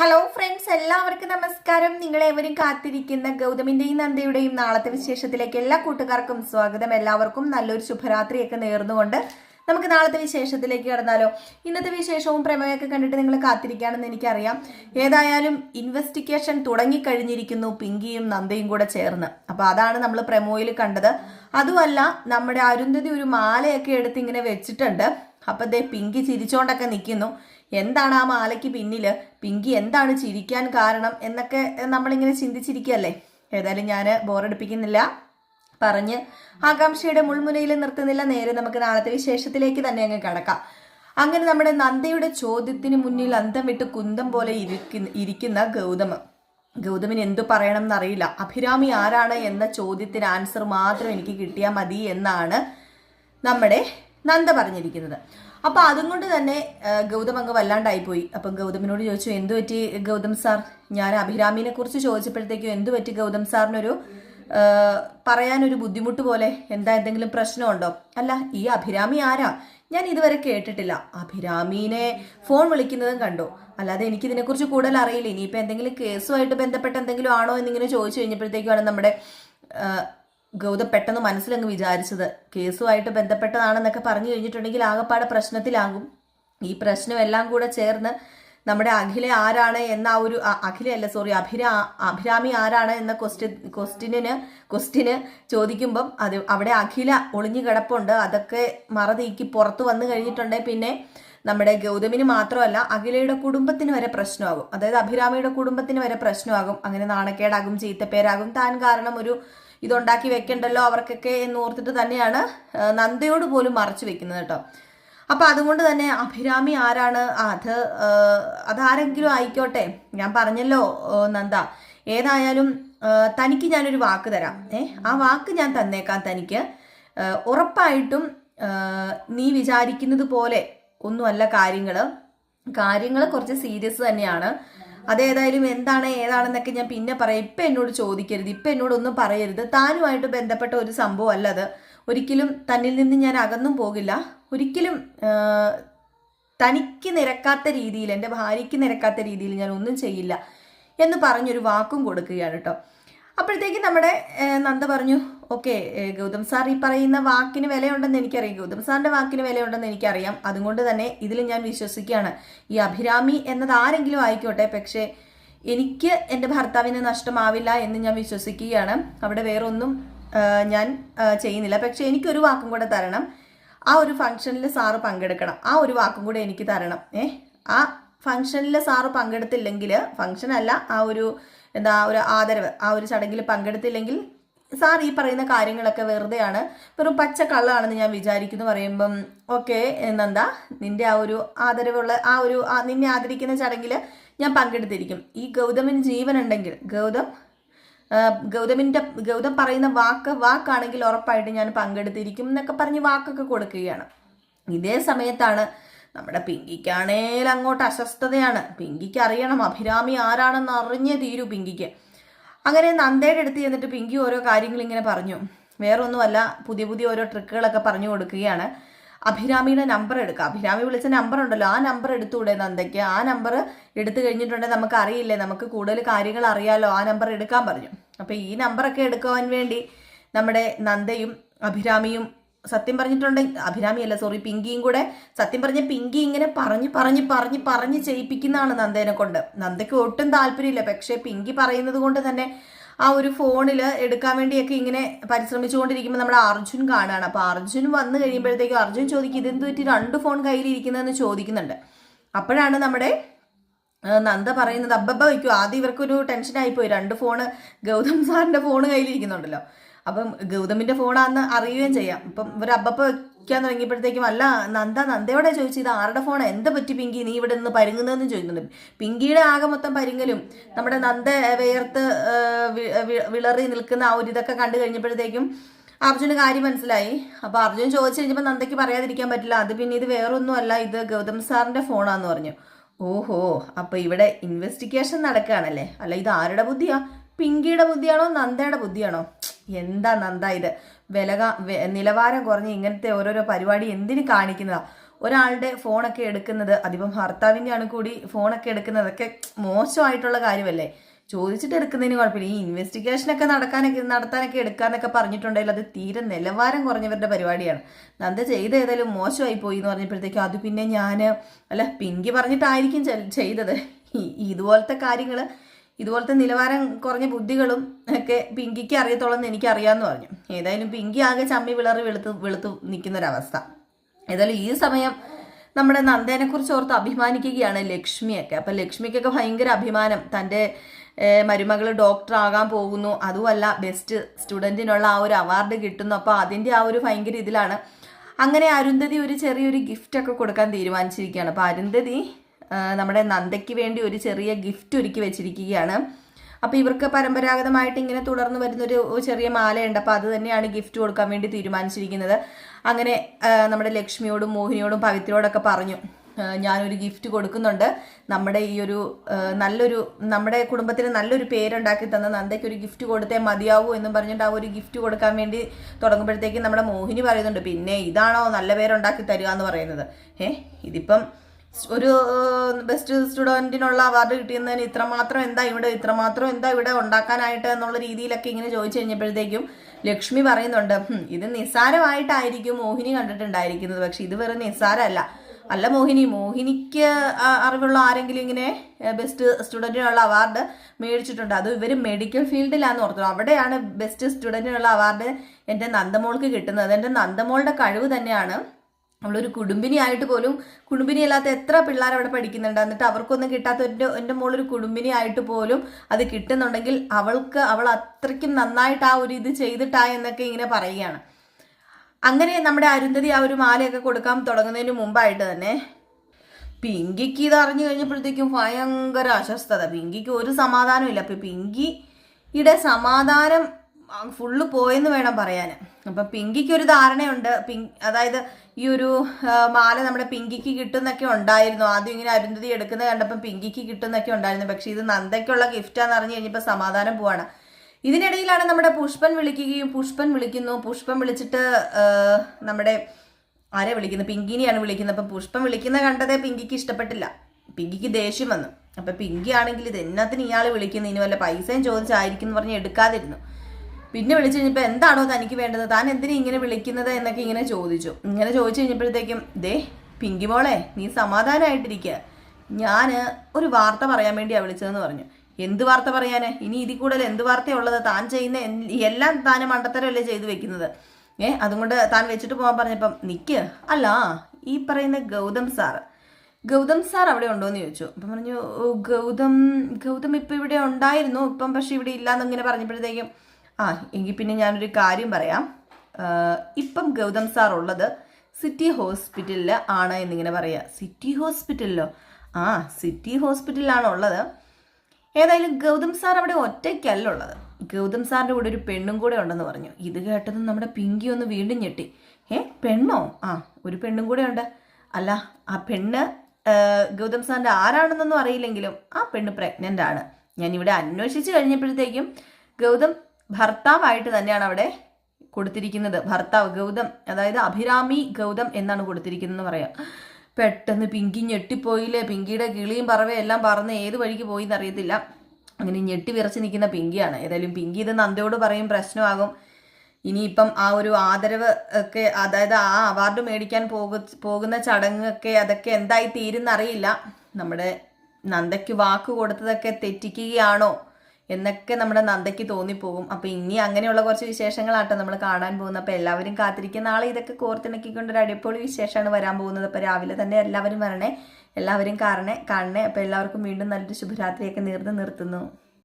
Hello friends എല്ലാവർക്കും നമസ്കാരം. നിങ്ങളേവരും കാത്തിരിക്കുന്ന ഗൗതമിന്റെയും നന്ദയുടെയും നാളത്തെ വിശേഷത്തിലേക്ക് എല്ലാ കൂട്ടുകാർക്കും സ്വാഗതം. എല്ലാവർക്കും നല്ലൊരു ശുഭരാത്രിയൊക്കെ നേർന്നുകൊണ്ട് നമുക്ക് നാളത്തെ വിശേഷത്തിലേക്ക് കടന്നാലോ. ഇന്നത്തെ വിശേഷവും പ്രമേയമൊക്കെ കണ്ടിട്ട് നിങ്ങൾ കാത്തിരിക്കുകയാണെന്ന് എനിക്കറിയാം. ഏതായാലും ഇൻവെസ്റ്റിഗേഷൻ തുടങ്ങിക്കഴിഞ്ഞിരിക്കുന്നു പിങ്കിയും നന്ദയും കൂടെ ചേർന്ന്. അപ്പോൾ അതാണ് നമ്മൾ പ്രമോയിൽ കണ്ടത്. അതുമല്ല നമ്മുടെ അരുന്ധതി ഒരു മാലയൊക്കെ എടുത്ത് ഇങ്ങനെ വെച്ചിട്ടുണ്ട്. അപ്പൊ ദേ പിങ്കി ചിരിച്ചോണ്ടൊക്കെ നിൽക്കുന്നു എന്താണ് ആ മാലയ്ക്ക് പിന്നിൽ? പിങ്കി എന്താണ് ചിരിക്കാൻ കാരണം എന്നൊക്കെ നമ്മളിങ്ങനെ ചിന്തിച്ചിരിക്കുകയല്ലേ? ഏതായാലും ഞാൻ ബോറടിപ്പിക്കുന്നില്ല. പറഞ്ഞ് ആകാംക്ഷയുടെ മുൾമുനയിൽ നിർത്തുന്നില്ല. നേരെ നമുക്ക് നാളത്തെ വിശേഷത്തിലേക്ക് തന്നെ അങ്ങ് കടക്കാം. അങ്ങനെ നമ്മുടെ നന്ദയുടെ ചോദ്യത്തിന് മുന്നിൽ അന്തം വിട്ട് കുന്തം പോലെ ഇരിക്കുന്ന ഇരിക്കുന്ന ഗൗതമ. ഗൗതമിന് എന്തു പറയണം എന്നറിയില്ല. അഭിരാമി ആരാണ് എന്ന ചോദ്യത്തിന് ആൻസർ മാത്രം എനിക്ക് കിട്ടിയാൽ മതി എന്നാണ് നമ്മുടെ നന്ദ പറഞ്ഞിരിക്കുന്നത്. അപ്പൊ അതുകൊണ്ട് തന്നെ ആ, ഗൗതം അങ്ങ് വല്ലാണ്ടായിപ്പോയി. അപ്പം ഗൗതമിനോട് ചോദിച്ചു എന്തു പറ്റി ഗൗതം സാർ? ഞാൻ അഭിരാമിനെ കുറിച്ച് ചോദിച്ചപ്പോഴത്തേക്കും എന്തു പറ്റി ഗൗതം സാറിനൊരു പറയാനൊരു ബുദ്ധിമുട്ട് പോലെ? എന്താ എന്തെങ്കിലും പ്രശ്നമുണ്ടോ? അല്ല ഈ അഭിരാമി ആരാ? ഞാൻ ഇതുവരെ കേട്ടിട്ടില്ല. അഭിരാമീനെ ഫോൺ വിളിക്കുന്നതും കണ്ടു. അല്ലാതെ എനിക്ക് ഇതിനെക്കുറിച്ച് കൂടുതൽ അറിയില്ല. ഇനിയിപ്പോൾ എന്തെങ്കിലും കേസുമായിട്ട് ബന്ധപ്പെട്ട് എന്തെങ്കിലും ആണോ എന്നിങ്ങനെ ചോദിച്ചു കഴിഞ്ഞപ്പോഴത്തേക്കാണ് നമ്മുടെ ഗൗതം പെട്ടെന്ന് മനസ്സിലങ്ങ് വിചാരിച്ചത്. കേസുമായിട്ട് ബന്ധപ്പെട്ടതാണെന്നൊക്കെ പറഞ്ഞു കഴിഞ്ഞിട്ടുണ്ടെങ്കിൽ ആകപ്പാടെ പ്രശ്നത്തിലാകും. ഈ പ്രശ്നം എല്ലാം കൂടെ ചേർന്ന് നമ്മുടെ അഖില ആരാണ് എന്ന ആ ഒരു അഖില അല്ല സോറി അഭിരാ അഭിരാമി ആരാണ് എന്ന ക്വസ്റ്റ്യൻ ക്വസ്റ്റിനിന് ക്വസ്റ്റ്യന് ചോദിക്കുമ്പം അത് അവിടെ അഖില ഒളിഞ്ഞു കിടപ്പുണ്ട്. അതൊക്കെ മറ പുറത്തു പുറത്ത് വന്നു കഴിഞ്ഞിട്ടുണ്ടെങ്കിൽ പിന്നെ നമ്മുടെ ഗൗതമിന് മാത്രമല്ല അഖിലയുടെ കുടുംബത്തിന് വരെ പ്രശ്നമാകും. അതായത് അഭിരാമിയുടെ കുടുംബത്തിന് വരെ പ്രശ്നമാകും. അങ്ങനെ നാണക്കേടാകും ചീത്തപ്പേരാകും. താൻ കാരണം ഒരു ഇതുണ്ടാക്കി വെക്കണ്ടല്ലോ അവർക്കൊക്കെ എന്ന് ഓർത്തിട്ട് തന്നെയാണ് നന്ദയോട് പോലും മറച്ചു വെക്കുന്നത് കേട്ടോ. അപ്പൊ അതുകൊണ്ട് തന്നെ അഭിരാമി ആരാണ്? അത് അതാരെങ്കിലും ആയിക്കോട്ടെ. ഞാൻ പറഞ്ഞല്ലോ നന്ദ. ഏതായാലും തനിക്ക് ഞാനൊരു വാക്ക് തരാം. ഏ ആ വാക്ക് ഞാൻ തന്നേക്കാം തനിക്ക്. ഉറപ്പായിട്ടും നീ വിചാരിക്കുന്നത് പോലെ ഒന്നുമല്ല കാര്യങ്ങൾ കാര്യങ്ങൾ കുറച്ച് സീരിയസ് തന്നെയാണ്. അതേതായാലും എന്താണ് ഏതാണെന്നൊക്കെ ഞാൻ പിന്നെ പറയാം. ഇപ്പം എന്നോട് ചോദിക്കരുത്. ഇപ്പം എന്നോട് ഒന്നും പറയരുത്. താനുമായിട്ട് ബന്ധപ്പെട്ട ഒരു സംഭവം അല്ല അത്. ഒരിക്കലും തന്നിൽ നിന്ന് ഞാൻ അകന്നും പോകില്ല. ഒരിക്കലും തനിക്ക് നിരക്കാത്ത രീതിയിൽ എന്റെ ഭാര്യയ്ക്ക് നിരക്കാത്ത രീതിയിൽ ഞാൻ ഒന്നും ചെയ്യില്ല എന്ന് പറഞ്ഞൊരു വാക്കും കൊടുക്കുകയാണ് കേട്ടോ. അപ്പോഴത്തേക്ക് നമ്മുടെ നന്ദ പറഞ്ഞു ഓക്കെ ഗൗതം സാർ ഈ പറയുന്ന വാക്കിന് വിലയുണ്ടെന്ന് എനിക്കറിയാം. ഗൗതം സാറിന്റെ വാക്കിന് വിലയുണ്ടെന്ന് എനിക്കറിയാം. അതുകൊണ്ട് തന്നെ ഇതിൽ ഞാൻ വിശ്വസിക്കുകയാണ്. ഈ അഭിരാമി എന്നത് ആരെങ്കിലും ആയിക്കോട്ടെ പക്ഷേ എനിക്ക് എന്റെ ഭർത്താവിന് നഷ്ടമാവില്ല എന്ന് ഞാൻ വിശ്വസിക്കുകയാണ്. അവിടെ വേറൊന്നും ഞാൻ ചെയ്യുന്നില്ല. പക്ഷേ എനിക്കൊരു വാക്കും കൂടെ തരണം. ആ ഒരു ഫംഗ്ഷനിൽ സാറ് പങ്കെടുക്കണം. ആ ഒരു വാക്കും കൂടെ എനിക്ക് തരണം. ഏ ആ ഫംഗ്ഷനിൽ സാറ് പങ്കെടുത്തില്ലെങ്കിൽ ഫംഗ്ഷൻ അല്ല ആ ഒരു എന്താ ഒരു ആദരവ് ആ ഒരു ചടങ്ങിൽ പങ്കെടുത്തില്ലെങ്കിൽ സാർ ഈ പറയുന്ന കാര്യങ്ങളൊക്കെ വെറുതെയാണ്. വെറും പച്ച കള്ളാണെന്ന് ഞാൻ വിചാരിക്കുന്നു. പറയുമ്പം ഓക്കെ എന്നെന്താ നിന്റെ ആ ഒരു ആദരവുള്ള ആ ഒരു നിന്നെ ആദരിക്കുന്ന ചടങ്ങിൽ ഞാൻ പങ്കെടുത്തിരിക്കും. ഈ ഗൗതമിന് ജീവനുണ്ടെങ്കിൽ ഗൗതം ഗൗതമിന്റെ ഗൗതം പറയുന്ന വാക്ക് വാക്കാണെങ്കിൽ ഉറപ്പായിട്ട് ഞാൻ പങ്കെടുത്തിരിക്കും എന്നൊക്കെ പറഞ്ഞ് വാക്കൊക്കെ കൊടുക്കുകയാണ്. ഇതേ സമയത്താണ് നമ്മുടെ പിങ്കിക്കാണേൽ അങ്ങോട്ട് അസ്വസ്ഥതയാണ്. പിങ്കിക്ക് അറിയണം അഭിരാമി ആരാണെന്ന് അറിഞ്ഞേ തീരൂ പിങ്കിക്ക്. അങ്ങനെ നന്ദയുടെ അടുത്ത് ചെന്നിട്ട് പിങ്കി ഓരോ കാര്യങ്ങൾ ഇങ്ങനെ പറഞ്ഞു. വേറെ ഒന്നുമല്ല പുതിയ പുതിയ ഓരോ ട്രിക്കുകളൊക്കെ പറഞ്ഞു കൊടുക്കുകയാണ്. അഭിരാമിയുടെ നമ്പർ എടുക്കുക അഭിരാമി വിളിച്ച നമ്പർ ഉണ്ടല്ലോ. ആ നമ്പർ എടുത്തുകൂടെ നന്ദയ്ക്ക്? ആ നമ്പർ എടുത്തു കഴിഞ്ഞിട്ടുണ്ടെങ്കിൽ നമുക്ക് അറിയില്ലേ നമുക്ക് കൂടുതൽ കാര്യങ്ങൾ അറിയാലോ. ആ നമ്പർ എടുക്കാൻ പറഞ്ഞു. അപ്പോൾ ഈ നമ്പറൊക്കെ എടുക്കുവാൻ വേണ്ടി നമ്മുടെ നന്ദയും അഭിരാമിയും സത്യം പറഞ്ഞിട്ടുണ്ടെങ്കിൽ അഭിരാമി അല്ല സോറി പിങ്കിയും കൂടെ സത്യം പറഞ്ഞ പിങ്കി ഇങ്ങനെ പറഞ്ഞ് പറഞ്ഞ് പറഞ്ഞ് പറഞ്ഞ് ചെയ്യിപ്പിക്കുന്നതാണ് നന്ദേനെ കൊണ്ട്. നന്ദയ്ക്ക് ഒട്ടും താല്പര്യമില്ല. പക്ഷേ പിങ്കി പറയുന്നത് കൊണ്ട് തന്നെ ആ ഒരു ഫോണിൽ എടുക്കാൻ വേണ്ടിയൊക്കെ ഇങ്ങനെ പരിശ്രമിച്ചുകൊണ്ടിരിക്കുമ്പോൾ നമ്മുടെ അർജുൻ കാണുകയാണ് അപ്പോൾ അർജുൻ വന്നു കഴിയുമ്പോഴത്തേക്കും അർജുൻ ചോദിക്കും ഇതെന്ത് പറ്റി? രണ്ട് ഫോൺ കയ്യിലിരിക്കുന്നതെന്ന് ചോദിക്കുന്നുണ്ട്. അപ്പോഴാണ് നമ്മുടെ നന്ദ പറയുന്നത് അബ്ബബ്ബ വയ്ക്കും ആദ്യം ഇവർക്കൊരു ടെൻഷൻ പോയി രണ്ട് ഫോണ് ഗൗതം സാറിന്റെ ഫോണ് കയ്യിലിരിക്കുന്നുണ്ടല്ലോ. അപ്പം ഗൗതമിന്റെ ഫോണാന്ന് അറിയുകയും ചെയ്യാം. അപ്പം ഇവർ അബ്ബപ്പ വെക്കാൻ തുടങ്ങിയപ്പോഴത്തേക്കും അല്ല നന്ദ നന്ദയോടെ ചോദിച്ചു ഇത് ആരുടെ ഫോണാ എന്താ പറ്റി പിങ്കി? നീ ഇവിടെ നിന്ന് പരുങ്ങുന്നതെന്ന് ചോദിക്കുന്നുണ്ട്. പിങ്കിയുടെ ആകെ മൊത്തം പരുങ്ങലും നമ്മുടെ നന്ദ വേർത്ത് വിളറി നിൽക്കുന്ന ആ ഒരു ഇതൊക്കെ കണ്ടു കഴിഞ്ഞപ്പോഴത്തേക്കും അർജുന് കാര്യം മനസ്സിലായി. അപ്പൊ അർജുൻ ചോദിച്ചു കഴിഞ്ഞപ്പോൾ നന്ദയ്ക്ക് പറയാതിരിക്കാൻ പറ്റില്ല. അത് പിന്നെ ഇത് വേറൊന്നും അല്ല ഇത് ഗൗതം സാറിന്റെ ഫോണാന്ന് പറഞ്ഞു. ഓഹോ അപ്പൊ ഇവിടെ ഇൻവെസ്റ്റിഗേഷൻ നടക്കുകയാണല്ലേ? അല്ല ഇത് ആരുടെ ബുദ്ധിയാ? പിങ്കിയുടെ ബുദ്ധിയാണോ നന്ദയുടെ ബുദ്ധിയാണോ? എന്താ നന്ദ ഇത്? വില നിലവാരം കുറഞ്ഞ് ഇങ്ങനത്തെ ഓരോരോ പരിപാടി എന്തിനു കാണിക്കുന്നതാ? ഒരാളുടെ ഫോണൊക്കെ എടുക്കുന്നത് അതിപ്പം ഭർത്താവിന്റെ ആണ് കൂടി ഫോണൊക്കെ എടുക്കുന്നതൊക്കെ മോശമായിട്ടുള്ള കാര്യമല്ലേ? ചോദിച്ചിട്ട് എടുക്കുന്നതിന് കുഴപ്പമില്ല. ഈ ഇൻവെസ്റ്റിഗേഷനൊക്കെ നടക്കാനൊക്കെ നടത്താനൊക്കെ എടുക്കാന്നൊക്കെ പറഞ്ഞിട്ടുണ്ടെങ്കിൽ അത് തീരെ നിലവാരം കുറഞ്ഞവരുടെ പരിപാടിയാണ്. നന്ദ ചെയ്ത ഏതായാലും മോശമായി പോയി എന്ന് പറഞ്ഞപ്പോഴത്തേക്കും അത് പിന്നെ ഞാൻ അല്ല പിങ്കി പറഞ്ഞിട്ടായിരിക്കും ചെയ്തത്. ഇതുപോലത്തെ കാര്യങ്ങൾ ഇതുപോലത്തെ നിലവാരം കുറഞ്ഞ ബുദ്ധികളും ഒക്കെ പിങ്കിക്ക് അറിയത്തോളം എനിക്കറിയാമെന്ന് പറഞ്ഞു. ഏതായാലും പിങ്കി ആകെ ചമ്മി വിളറി വെളുത്ത് വെളുത്ത് നിൽക്കുന്നൊരവസ്ഥ. ഏതായാലും ഈ സമയം നമ്മുടെ നന്ദേനെ കുറിച്ച് ഓർത്ത് അഭിമാനിക്കുകയാണ് ലക്ഷ്മിയൊക്കെ. അപ്പം ലക്ഷ്മിക്കൊക്കെ ഭയങ്കര അഭിമാനം. തന്റെ മരുമകൾ ഡോക്ടർ ആകാൻ പോകുന്നു. അതുമല്ല ബെസ്റ്റ് സ്റ്റുഡന്റിനുള്ള ആ ഒരു അവാർഡ് കിട്ടുന്നു. അപ്പോൾ അതിന്റെ ആ ഒരു ഭയങ്കര ഇതിലാണ്. അങ്ങനെ അരുന്ധതി ഒരു ചെറിയൊരു ഗിഫ്റ്റൊക്കെ കൊടുക്കാൻ തീരുമാനിച്ചിരിക്കുകയാണ്. അപ്പോൾ അരുന്ധതി നമ്മുടെ നന്ദയ്ക്ക് വേണ്ടി ഒരു ചെറിയ ഗിഫ്റ്റ് ഒരുക്കി വെച്ചിരിക്കുകയാണ്. അപ്പോൾ ഇവർക്ക് പരമ്പരാഗതമായിട്ട് ഇങ്ങനെ തുടർന്ന് വരുന്നൊരു ചെറിയ മാലയുണ്ട്. അപ്പോൾ അത് തന്നെയാണ് ഗിഫ്റ്റ് കൊടുക്കാൻ വേണ്ടി തീരുമാനിച്ചിരിക്കുന്നത്. അങ്ങനെ നമ്മുടെ ലക്ഷ്മിയോടും മോഹിനിയോടും പവിത്രയോടൊക്കെ പറഞ്ഞു ഞാനൊരു ഗിഫ്റ്റ് കൊടുക്കുന്നുണ്ട്. നമ്മുടെ ഈ ഒരു നല്ലൊരു നമ്മുടെ കുടുംബത്തിന് നല്ലൊരു പേരുണ്ടാക്കി തന്ന നന്ദയ്ക്ക് ഒരു ഗിഫ്റ്റ് കൊടുത്തേ മതിയാവൂ എന്നും പറഞ്ഞിട്ട് ആ ഒരു ഗിഫ്റ്റ് കൊടുക്കാൻ വേണ്ടി തുടങ്ങുമ്പോഴത്തേക്കും നമ്മുടെ മോഹിനി പറയുന്നുണ്ട് പിന്നെ ഇതാണോ നല്ല പേരുണ്ടാക്കി തരിക എന്ന് പറയുന്നത്. ഏഹ് ഇതിപ്പം ഒരു ബെസ്റ്റ് സ്റ്റുഡന്റിനുള്ള അവാർഡ് കിട്ടിയെന്നതിന് ഇത്രമാത്രം എന്താ ഇവിടെ ഇത്രമാത്രം എന്താ ഇവിടെ ഉണ്ടാക്കാനായിട്ട് എന്നുള്ള രീതിയിലൊക്കെ ഇങ്ങനെ ചോദിച്ചു കഴിഞ്ഞപ്പോഴത്തേക്കും ലക്ഷ്മി പറയുന്നുണ്ട് "ഹും, ഇത് നിസ്സാരമായിട്ടായിരിക്കും മോഹിനി കണ്ടിട്ടുണ്ടായിരിക്കുന്നത്. പക്ഷെ ഇത് വെറും നിസ്സാരമല്ല. അല്ല മോഹിനി മോഹിനിക്ക് അറിവുള്ള ആരെങ്കിലും ഇങ്ങനെ ബെസ്റ്റ് സ്റ്റുഡന്റിനുള്ള അവാർഡ് മേടിച്ചിട്ടുണ്ട്. അത് ഇവർ മെഡിക്കൽ ഫീൽഡിലാന്ന് ഓർത്തു. അവിടെയാണ് ബെസ്റ്റ് സ്റ്റുഡന്റിനുള്ള അവാർഡ് എന്റെ നന്ദമോൾക്ക് കിട്ടുന്നത്. എന്റെ നന്ദമോളുടെ കഴിവ് തന്നെയാണ് അവളൊരു കുടുംബിനി ആയിട്ട് പോലും കുടുംബിനി അല്ലാത്ത എത്ര പിള്ളേർ അവിടെ പഠിക്കുന്നുണ്ട്. എന്നിട്ട് അവർക്കൊന്നും കിട്ടാത്ത എന്റെ എന്റെ മോളൊരു കുടുംബിനി ആയിട്ട് പോലും അത് കിട്ടുന്നുണ്ടെങ്കിൽ അവൾക്ക് അവൾ അത്രയ്ക്കും നന്നായിട്ട് ആ ഒരു ഇത് ചെയ്തിട്ടാ എന്നൊക്കെ ഇങ്ങനെ പറയുകയാണ്. അങ്ങനെ നമ്മുടെ അരുന്ധതി ആ ഒരു മാലയൊക്കെ കൊടുക്കാൻ തുടങ്ങുന്നതിന് മുമ്പായിട്ട് തന്നെ പിങ്കിക്ക് ഇത് അറിഞ്ഞു കഴിഞ്ഞപ്പോഴത്തേക്കും ഭയങ്കര അസ്വസ്ഥത. പിങ്കിക്ക് ഒരു സമാധാനമില്ല അപ്പൊ പിങ്കിയുടെ സമാധാനം ഫുള്ള് പോയെന്ന് വേണം പറയാൻ അപ്പം പിങ്കിക്ക് ഒരു ധാരണയുണ്ട്. പിങ് അതായത് ഈ ഒരു മാല നമ്മുടെ പിങ്കിക്ക് കിട്ടുന്നൊക്കെ ഉണ്ടായിരുന്നു. ആദ്യം ഇങ്ങനെ അരുന്ധതി എടുക്കുന്നത് കണ്ടപ്പം പിങ്കിക്ക് കിട്ടുന്നൊക്കെ ഉണ്ടായിരുന്നു. പക്ഷേ ഇത് നന്ദയ്ക്കുള്ള ഗിഫ്റ്റാന്ന് അറിഞ്ഞു കഴിഞ്ഞപ്പോൾ സമാധാനം പോവാണ്. ഇതിനിടയിലാണ് നമ്മുടെ പുഷ്പൻ വിളിക്കുകയും പുഷ്പൻ വിളിക്കുന്നു. പുഷ്പൻ വിളിച്ചിട്ട് നമ്മുടെ ആരെ വിളിക്കുന്നത് പിങ്കിനെയാണ് വിളിക്കുന്നത്. അപ്പം പുഷ്പം വിളിക്കുന്ന കണ്ടതേ പിങ്കിക്ക് ഇഷ്ടപ്പെട്ടില്ല. പിങ്കിക്ക് ദേഷ്യം വന്നു. അപ്പം പിങ്കി ആണെങ്കിൽ ഇത് എന്നത്തിന് ഇയാൾ വിളിക്കുന്നു? ഇനി വല്ല പൈസയും ചോദിച്ചായിരിക്കും എന്ന് പറഞ്ഞ് എടുക്കാതിരുന്നു. പിന്നെ വിളിച്ചു കഴിഞ്ഞപ്പോൾ എന്താണോ തനിക്ക് വേണ്ടത്? താൻ എന്തിനാ ഇങ്ങനെ വിളിക്കുന്നത് എന്നൊക്കെ ഇങ്ങനെ ചോദിച്ചു. ഇങ്ങനെ ചോദിച്ചു കഴിഞ്ഞപ്പോഴത്തേക്കും ദേ പിങ്കി മോളെ നീ സമാധാനമായിട്ടിരിക്കുക ഞാൻ ഒരു വാർത്ത പറയാൻ വേണ്ടിയാണ് വിളിച്ചതെന്ന് പറഞ്ഞു. എന്ത് വാർത്ത പറയാന്? ഇനി ഇതിൽ കൂടുതൽ എന്ത് വാർത്തയുള്ളത്? താൻ ചെയ്യുന്ന എല്ലാം താൻ മണ്ടത്തരമല്ലേ ചെയ്തു വെക്കുന്നത്. ഏ അതുകൊണ്ട് താൻ വെച്ചിട്ട് പോകാൻ പറഞ്ഞപ്പം നിക്ക്. അല്ല ഈ പറയുന്ന ഗൗതം സാറ് ഗൗതം സാർ അവിടെ ഉണ്ടോ എന്ന് ചോദിച്ചു. അപ്പം പറഞ്ഞു ഗൗതം ഗൗതം ഇപ്പം ഇവിടെ ഉണ്ടായിരുന്നു. ഇപ്പം പക്ഷെ ഇവിടെ ഇല്ലാന്ന് ഇങ്ങനെ പറഞ്ഞപ്പോഴത്തേക്കും ആ എങ്കിൽ പിന്നെ ഞാനൊരു കാര്യം പറയാം. ഇപ്പം ഗൗതം സാർ ഉള്ളത് സിറ്റി ഹോസ്പിറ്റലിൽ ആണ് എന്നിങ്ങനെ പറയാം. സിറ്റി ഹോസ്പിറ്റലിലോ? ആ സിറ്റി ഹോസ്പിറ്റലിലാണ് ഉള്ളത്. ഏതായാലും ഗൗതം സാർ അവിടെ ഒറ്റയ്ക്കല്ല ഉള്ളത്. ഗൗതം സാറിന്റെ കൂടെ ഒരു പെണ്ണും കൂടെ ഉണ്ടെന്ന് പറഞ്ഞു. ഇത് കേട്ടതും നമ്മുടെ പിങ്കി ഒന്ന് വീണ്ടും ഞെട്ടി. ഏ പെണ്ണോ? ആ ഒരു പെണ്ണും കൂടെ ഉണ്ട്. അല്ല ആ പെണ്ണ് ഗൗതം സാറിന്റെ ആരാണെന്നൊന്നും അറിയില്ലെങ്കിലും ആ പെണ്ണ് പ്രഗ്നന്റ് ആണ്. ഞാനിവിടെ അന്വേഷിച്ച് കഴിഞ്ഞപ്പോഴത്തേക്കും ഗൗതം ഭർത്താവായിട്ട് തന്നെയാണ് അവിടെ കൊടുത്തിരിക്കുന്നത്. ഭർത്താവ് ഗൗതം അതായത് അഭിരാമി ഗൗതം എന്നാണ് കൊടുത്തിരിക്കുന്നതെന്ന് പറയാം. പെട്ടെന്ന് പിങ്കി ഞെട്ടിപ്പോയില്ലേ? പിങ്കിയുടെ കിളിയും പറവേ എല്ലാം പറന്ന് ഏത് വഴിക്ക് പോയി എന്നറിയത്തില്ല അങ്ങനെ ഞെട്ടി വിറച്ച് നിൽക്കുന്ന പിങ്കിയാണ്. ഏതായാലും പിങ്കി ഇത് നന്ദയോട് പറയും പ്രശ്നമാകും. ഇനിയിപ്പം ആ ഒരു ആദരവ് ഒക്കെ അതായത് ആ അവാർഡ് മേടിക്കാൻ പോകു പോകുന്ന ചടങ്ങൊക്കെ അതൊക്കെ എന്തായി തീരുന്നറിയില്ല. നമ്മുടെ നന്ദയ്ക്ക് വാക്ക് കൊടുത്തതൊക്കെ തെറ്റിക്കുകയാണോ? എന്നൊക്കെ നമ്മുടെ നന്ദയ്ക്ക് തോന്നിപ്പോകും. അപ്പൊ ഇനി അങ്ങനെയുള്ള കുറച്ച് വിശേഷങ്ങളാട്ടോ നമ്മൾ കാണാൻ പോകുന്നത്. അപ്പൊ എല്ലാവരും കാത്തിരിക്കുന്ന നാളെ ഇതൊക്കെ കോർത്തിണക്കിക്കൊണ്ട് ഒരു അടിപൊളി വിശേഷമാണ് വരാൻ പോകുന്നത്. അപ്പൊ രാവിലെ തന്നെ എല്ലാവരും വരണേ. എല്ലാവരും കാരണേ കാണണേ. അപ്പൊ എല്ലാവർക്കും വീണ്ടും നല്ലൊരു ശുഭരാത്രിയൊക്കെ നേർന്ന് നിർത്തുന്നു.